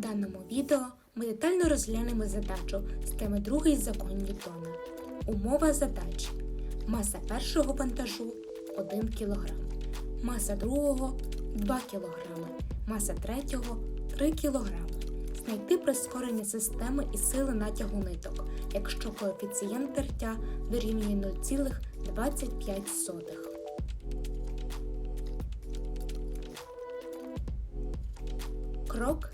даному відео ми детально розглянемо задачу з теми другий закон Ньютона. Умова задачі. Маса першого вантажу 1 кг, маса другого 2 кг, маса третього 3 кг. Знайти прискорення системи і сили натягу ниток, якщо коефіцієнт тертя дорівнює 0,25. Крок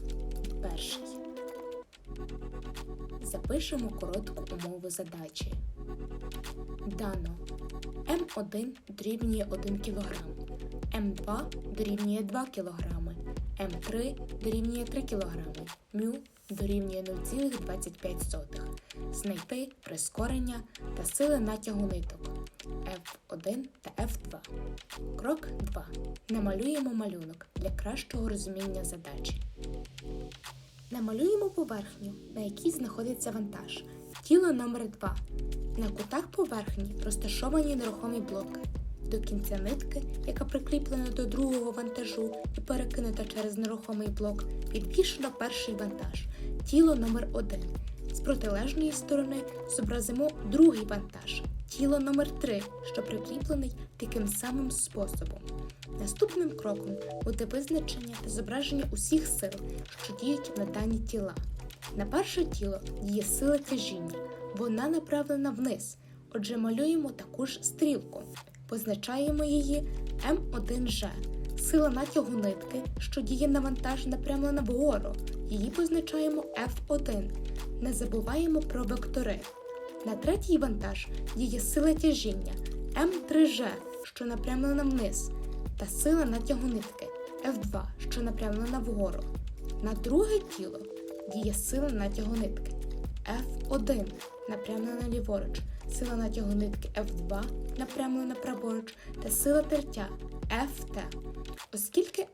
Запишемо коротку умову задачі. Дано М1 дорівнює 1 кг, М2 дорівнює 2 кг, М3 дорівнює 3 кг, μ дорівнює 0,25. Знайти прискорення та сили натягу ниток F1 та F2. Крок 2. Намалюємо малюнок для кращого розуміння задачі. Намалюємо поверхню, на якій знаходиться вантаж. Тіло номер 2 На кутах поверхні розташовані нерухомі блоки. До кінця нитки, яка прикріплена до другого вантажу і перекинута через нерухомий блок, підвішено перший вантаж тіло номер 1 З протилежної сторони зобразимо другий вантаж тіло номер 3 що прикріплений таким самим способом. Наступним кроком буде визначення та зображення усіх сил, що діють на дані тіла. На перше тіло діє сила тяжіння, вона направлена вниз. Отже, малюємо таку ж стрілку. Позначаємо її М1Ж. Сила натягу нитки, що діє на вантаж, напрямлена вгору. Її позначаємо F1. Не забуваємо про вектори. На третій вантаж діє сила тяжіння М3Ж, що напрямлена вниз, та сила натягу нитки F2, що напрямлена вгору. На друге тіло діє сила натягу нитки F1, напрямлена ліворуч, сила натягу нитки F2, напрямлена праворуч, та сила тертя FT. Оскільки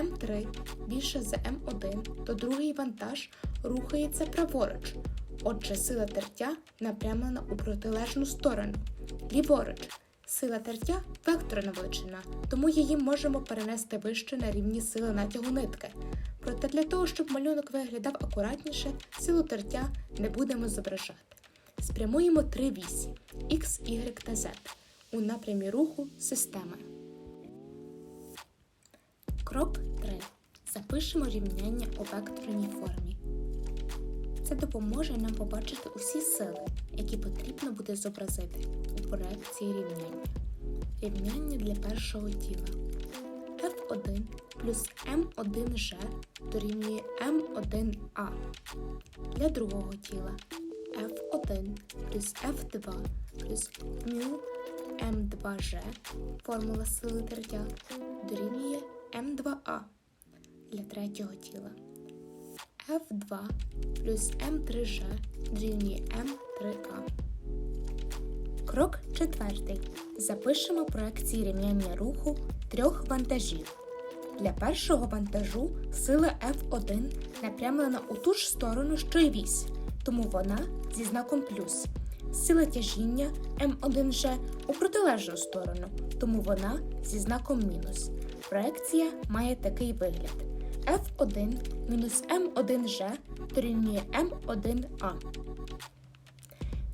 М3 більше за М1, то другий вантаж рухається праворуч. Отже, сила тертя напрямлена у протилежну сторону. Ліворуч. Сила тертя векторна величина, тому її можемо перенести вище на рівні сили натягу нитки. Проте для того, щоб малюнок виглядав акуратніше, силу тертя не будемо зображати. Спрямуємо три вісі X, Y та Z у напрямі руху системи. Крок 3. Запишемо рівняння у векторній формі. Це допоможе нам побачити усі сили, які потрібно буде зобразити у проекції рівняння. Рівняння для першого тіла. F1 плюс M1G дорівнює M1A. Для другого тіла F1 плюс F2 плюс μ M2G формула сили тертя дорівнює M2A. Для третього тіла F2 плюс М3Ж дорівнює М3К. Крок четвертий. Запишемо проекції рівняння руху трьох вантажів. Для першого вантажу сила F1 напрямлена у ту ж сторону, що й вісь, тому вона зі знаком плюс. Сила тяжіння М1Ж у протилежну сторону, тому вона зі знаком мінус. Проекція має такий вигляд. F1 мінус M1G дорівнює M1A.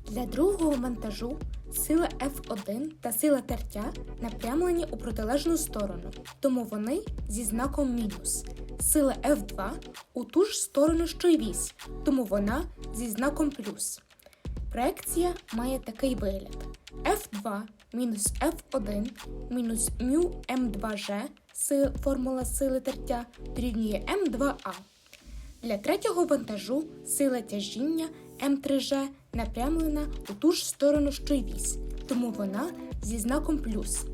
Для другого монтажу сила F1 та сила тертя напрямлені у протилежну сторону, тому вони зі знаком мінус. Сила F2 у ту ж сторону, що й вісь, тому вона зі знаком плюс. Проекція має такий вигляд: F2 мінус F1 мінус μ M2G формула сили тертя дорівнює М2А. Для третього вантажу сила тяжіння М3Ж напрямлена у ту ж сторону, що й вісь, тому вона зі знаком плюс.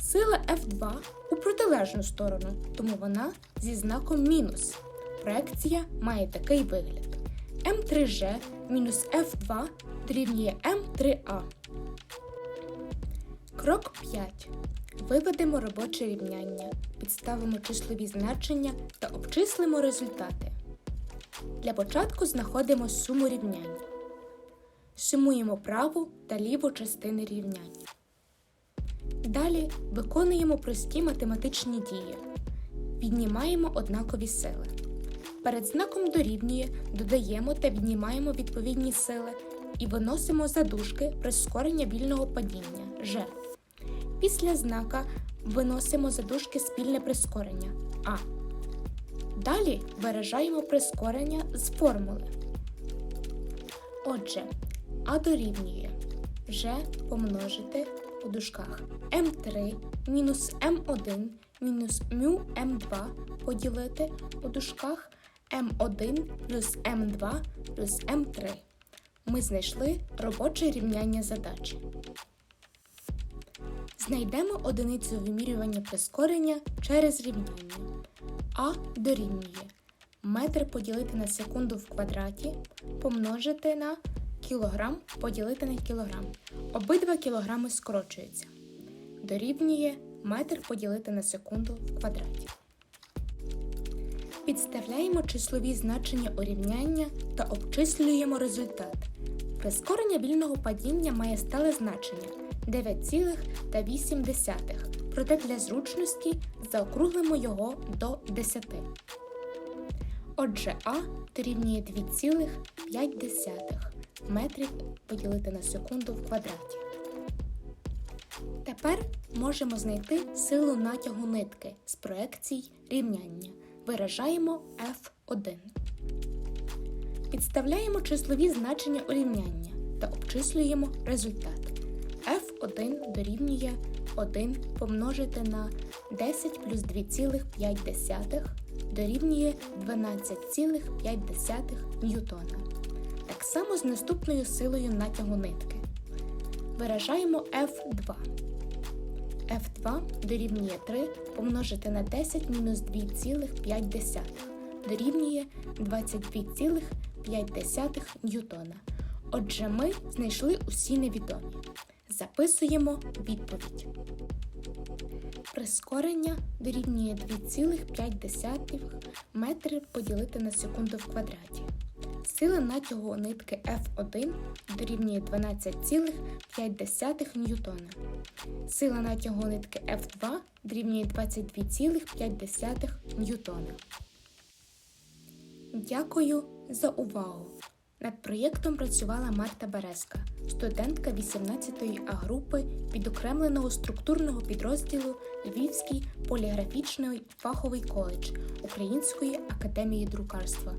Сила F2 у протилежну сторону, тому вона зі знаком мінус. Проекція має такий вигляд. М3Ж мінус F2 дорівнює М3А. Крок 5. Виведемо робоче рівняння, підставимо числові значення та обчислимо результати. Для початку знаходимо суму рівняння. Сумуємо праву та ліву частини рівняння. Далі виконуємо прості математичні дії. Віднімаємо однакові сили. Перед знаком дорівнює додаємо та віднімаємо відповідні сили і виносимо задушки прискорення вільного падіння Ж. Після знака виносимо задушки спільне прискорення А. Далі виражаємо прискорення з формули. Отже, А дорівнює Ж помножити у дужках М3 мінус М1 мінус мю М2 поділити у дужках М1 плюс М2 плюс М3. Ми знайшли робоче рівняння задачі. Знайдемо одиницю вимірювання прискорення через рівняння. А дорівнює метр поділити на секунду в квадраті помножити на кілограм поділити на кілограм. Обидва кілограми скорочуються. Дорівнює метр поділити на секунду в квадраті. Підставляємо числові значення урівняння та обчислюємо результат. Прискорення вільного падіння має стале значення 9,8, проте для зручності заокруглимо його до 10. Отже, А дорівнює 2,5 метрів поділити на секунду в квадраті. Тепер можемо знайти силу натягу нитки з проекцій рівняння. Виражаємо F1. Підставляємо числові значення урівняння та обчислюємо результат. F1 дорівнює 1 помножити на 10 плюс 2,5 дорівнює 12,5 ньютона. Так само з наступною силою натягу нитки. Виражаємо F2. F2 дорівнює 3 помножити на 10 мінус 2,5 дорівнює 22,5 ньютона. Отже, ми знайшли усі невідомі. Записуємо відповідь. Прискорення дорівнює 2,5 метри поділити на секунду в квадраті. Сила натягу нитки F1 дорівнює 12,5 ньютона. Сила натягу нитки F2 дорівнює 22,5 ньютона. Дякую за увагу! Над проєктом працювала Марта Березка, студентка 18-ї А групи відокремленого структурного підрозділу Львівський поліграфічний фаховий коледж Української академії друкарства.